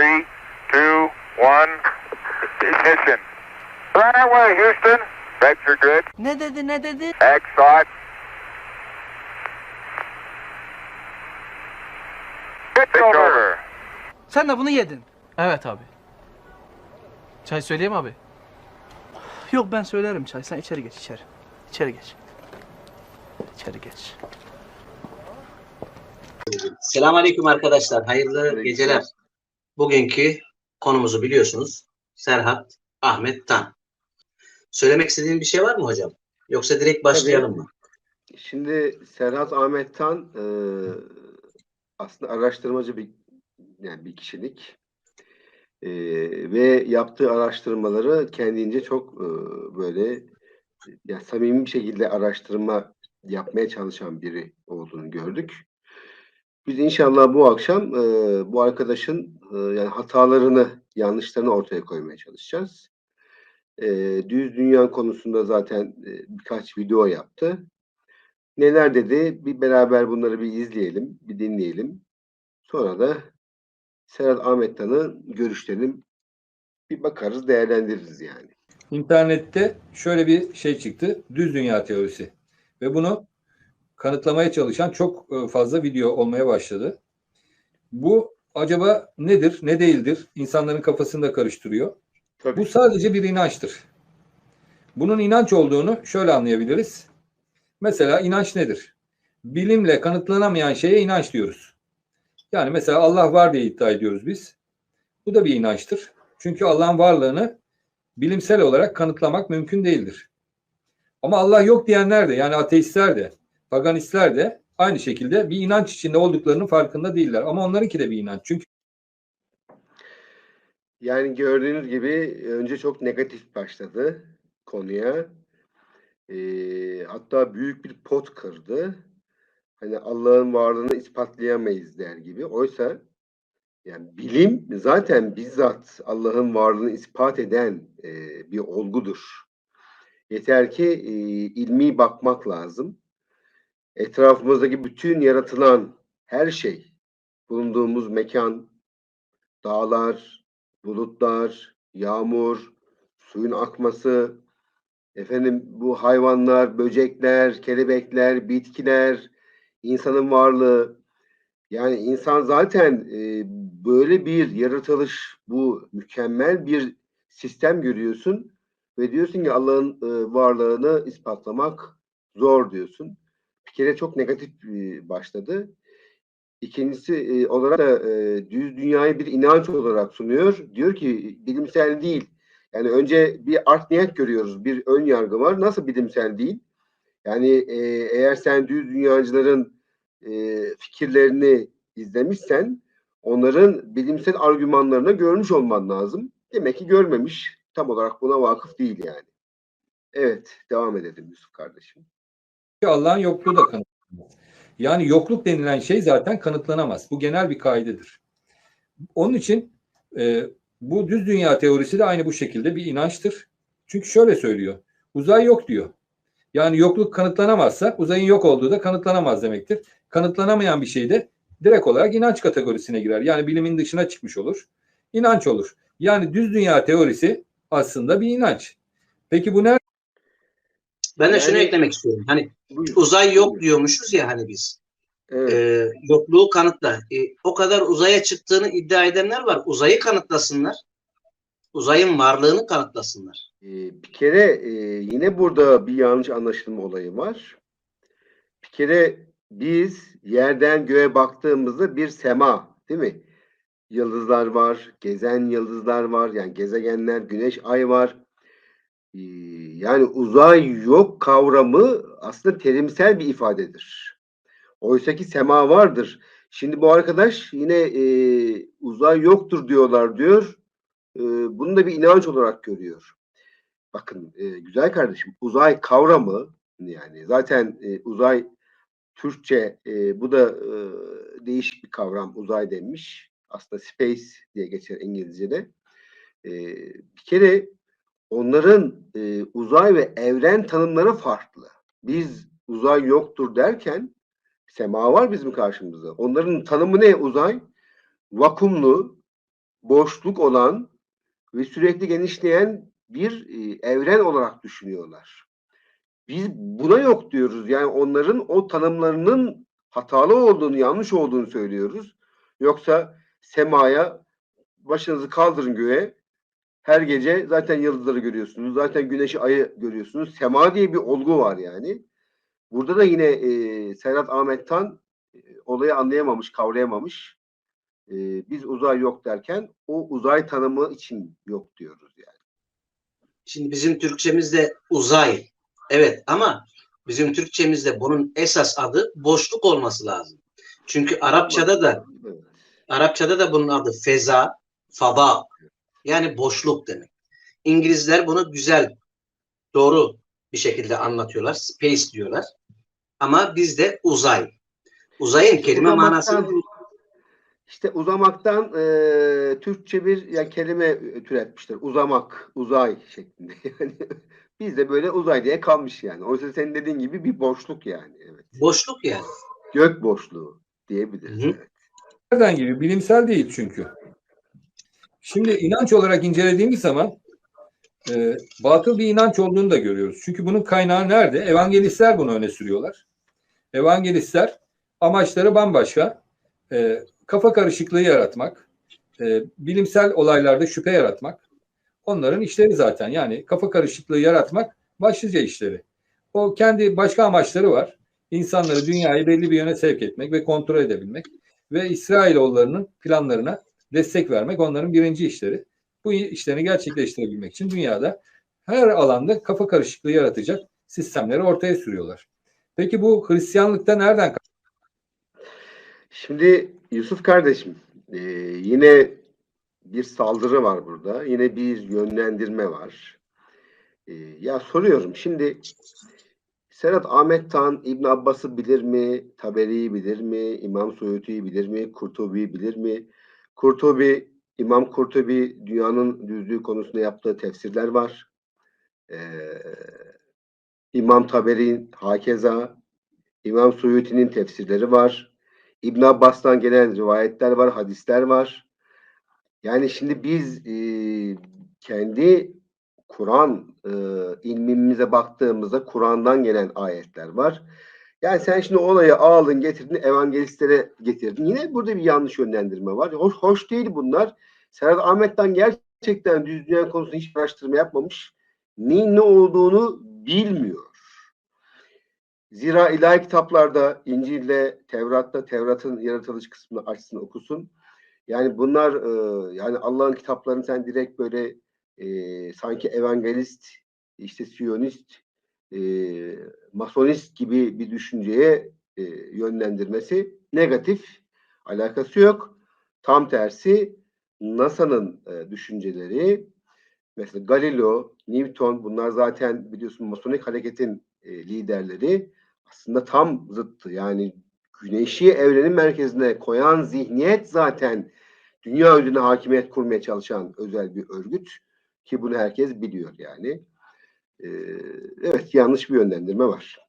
Three, two, one. Ignition. Right away, Houston. Vector good. Ne dedi ne dedi? Thought. Pitch over. Sen de bunu yedin. Evet abi. Çay söyleyeyim abi. Yok ben söylerim çay. Sen içeri geç içeri. İçeri geç. İçeri geç. Selamünaleyküm arkadaşlar. Hayırlı geceler. Bugünkü konumuzu biliyorsunuz. Serhat Ahmet Tan. Söylemek istediğin bir şey var mı hocam? Yoksa direkt başlayalım mı? Şimdi Serhat Ahmet Tan e, aslında araştırmacı bir yani bir kişilik E, ve yaptığı araştırmaları kendince çok e, böyle yani samimi bir şekilde araştırma yapmaya çalışan biri olduğunu gördük. Biz inşallah bu akşam e, bu arkadaşın e, yani hatalarını, yanlışlarını ortaya koymaya çalışacağız. E, düz dünya konusunda zaten e, birkaç video yaptı. Neler dedi? Bir beraber bunları bir izleyelim, bir dinleyelim. Sonra da Serhat Ahmettan'ın görüşlerini bir bakarız, değerlendiririz yani. İnternette şöyle bir şey çıktı. Düz dünya teorisi. Ve bunu kanıtlamaya çalışan çok e, fazla video olmaya başladı. Bu acaba nedir, ne değildir? İnsanların kafasını da karıştırıyor. Tabii. Bu sadece bir inançtır. Bunun inanç olduğunu şöyle anlayabiliriz. Mesela inanç nedir? Bilimle kanıtlanamayan şeye inanç diyoruz. Yani mesela Allah var diye iddia ediyoruz biz. Bu da bir inançtır. Çünkü Allah'ın varlığını bilimsel olarak kanıtlamak mümkün değildir. Ama Allah yok diyenler de yani ateistler de, paganistler de aynı şekilde bir inanç içinde olduklarının farkında değiller. Ama onlarınki de bir inanç. Çünkü Yani gördüğünüz gibi önce çok negatif başladı konuya. Ee, hatta büyük bir pot kırdı. Hani Allah'ın varlığını ispatlayamayız der gibi. Oysa yani bilim zaten bizzat Allah'ın varlığını ispat eden e, bir olgudur. Yeter ki e, ilmi bakmak lazım. Etrafımızdaki bütün yaratılan her şey, bulunduğumuz mekan, dağlar, bulutlar, yağmur, suyun akması, efendim bu hayvanlar, böcekler, kelebekler, bitkiler, insanın varlığı. Yani insan zaten e, böyle bir yaratılış, bu mükemmel bir sistem görüyorsun ve diyorsun ki Allah'ın e, varlığını ispatlamak zor diyorsun. Kere çok negatif başladı. İkincisi olarak da düz dünyayı bir inanç olarak sunuyor. Diyor ki bilimsel değil. Yani önce bir art niyet görüyoruz. Bir ön yargı var. Nasıl bilimsel değil? Yani eğer sen düz dünyacıların fikirlerini izlemişsen onların bilimsel argümanlarını görmüş olman lazım. Demek ki görmemiş. Tam olarak buna vakıf değil yani. Evet, devam edelim Yusuf kardeşim. Allah'ın yokluğu da kanıtlanamaz. Yani yokluk denilen şey zaten kanıtlanamaz. Bu genel bir kaidedir. Onun için e, bu düz dünya teorisi de aynı bu şekilde bir inançtır. Çünkü şöyle söylüyor. Uzay yok diyor. Yani yokluk kanıtlanamazsa uzayın yok olduğu da kanıtlanamaz demektir. Kanıtlanamayan bir şey de direkt olarak inanç kategorisine girer. Yani bilimin dışına çıkmış olur. İnanç olur. Yani düz dünya teorisi aslında bir inanç. Peki bu nerede? Ben de şunu Yani- eklemek istiyorum. Hani Buyur. uzay yok diyormuşuz ya hani biz. Evet. Ee, yokluğu kanıtla. E, o kadar uzaya çıktığını iddia edenler var. Uzayı kanıtlasınlar. Uzayın varlığını kanıtlasınlar. Ee, bir kere e, yine burada bir yanlış anlaşılma olayı var. Bir kere biz yerden göğe baktığımızda bir sema, değil mi? Yıldızlar var, gezen yıldızlar var, yani gezegenler, güneş, ay var. Ee, yani uzay yok kavramı aslında terimsel bir ifadedir. Oysaki sema vardır. Şimdi bu arkadaş yine e, uzay yoktur diyorlar diyor. E, bunu da bir inanç olarak görüyor. Bakın e, güzel kardeşim uzay kavramı yani zaten e, uzay Türkçe e, bu da e, değişik bir kavram uzay denmiş. Aslında space diye geçer İngilizce'de. E, bir kere onların e, uzay ve evren tanımları farklı. Biz uzay yoktur derken sema var bizim karşımızda. Onların tanımı ne uzay? Vakumlu, boşluk olan ve sürekli genişleyen bir e, evren olarak düşünüyorlar. Biz buna yok diyoruz. Yani onların o tanımlarının hatalı olduğunu, yanlış olduğunu söylüyoruz. Yoksa semaya başınızı kaldırın göğe. Her gece zaten yıldızları görüyorsunuz. Zaten güneşi, ayı görüyorsunuz. Sema diye bir olgu var yani. Burada da yine e, Serhat Ahmet Tan e, olayı anlayamamış, kavrayamamış. E, biz uzay yok derken o uzay tanımı için yok diyoruz yani. Şimdi bizim Türkçemizde uzay. Evet ama bizim Türkçemizde bunun esas adı boşluk olması lazım. Çünkü Arapçada da Evet. Arapçada da bunun adı feza, fada. Yani boşluk demek. İngilizler bunu güzel, doğru bir şekilde anlatıyorlar. Space diyorlar. Ama bizde uzay. Uzayın kelime Uzamaktan- manasını İşte uzamaktan e, Türkçe bir ya kelime türetmişler. Uzamak, uzay şeklinde. Yani biz de böyle uzay diye kalmış yani. Oysa senin dediğin gibi bir boşluk yani. Evet. boşluk yani. Gök boşluğu diyebiliriz. Hı. Evet. Nereden gibi? Bilimsel değil çünkü. Şimdi inanç olarak incelediğimiz zaman e, batıl bir inanç olduğunu da görüyoruz. Çünkü bunun kaynağı nerede? Evangelistler bunu öne sürüyorlar. Evangelistler amaçları bambaşka. E, kafa karışıklığı yaratmak, e, bilimsel olaylarda şüphe yaratmak. Onların işleri zaten. Yani kafa karışıklığı yaratmak başlıca işleri. O kendi başka amaçları var. İnsanları, dünyayı belli bir yöne sevk etmek ve kontrol edebilmek ve İsrailoğullarının planlarına destek vermek onların birinci işleri. Bu işlerini gerçekleştirebilmek için dünyada her alanda kafa karışıklığı yaratacak sistemleri ortaya sürüyorlar. Peki bu Hristiyanlıkta nereden Şimdi Yusuf kardeşim e, yine bir saldırı var burada. Yine bir yönlendirme var. E, ya soruyorum şimdi Serhat Ahmet Tan İbn Abbas'ı bilir mi? Taberi'yi bilir mi? İmam Suyuti'yi bilir mi? Kurtubi'yi bilir mi? Kurtubi, İmam Kurtubi dünyanın düzlüğü konusunda yaptığı tefsirler var. Ee, İmam Taberi'nin hakeza, İmam Suyuti'nin tefsirleri var. İbn Abbas'tan gelen rivayetler var, hadisler var. Yani şimdi biz e, kendi Kur'an e, ilmimize baktığımızda Kur'an'dan gelen ayetler var. Yani sen şimdi olayı aldın getirdin evangelistlere getirdin. Yine burada bir yanlış yönlendirme var. Hoş, hoş değil bunlar. Serhat Ahmet'ten gerçekten düz dünya konusunda hiç araştırma yapmamış. Neyin ne olduğunu bilmiyor. Zira ilahi kitaplarda, İncil'de, Tevrat'ta, Tevrat'ın yaratılış kısmını açsın okusun. Yani bunlar e, yani Allah'ın kitaplarını sen direkt böyle e, sanki evangelist, işte siyonist, e, masonist gibi bir düşünceye e, yönlendirmesi negatif, alakası yok. Tam tersi NASA'nın e, düşünceleri, mesela Galileo, Newton bunlar zaten biliyorsun masonik hareketin e, liderleri aslında tam zıttı. Yani güneşi evrenin merkezine koyan zihniyet zaten dünya üzerine hakimiyet kurmaya çalışan özel bir örgüt ki bunu herkes biliyor yani. Ee, evet yanlış bir yönlendirme var.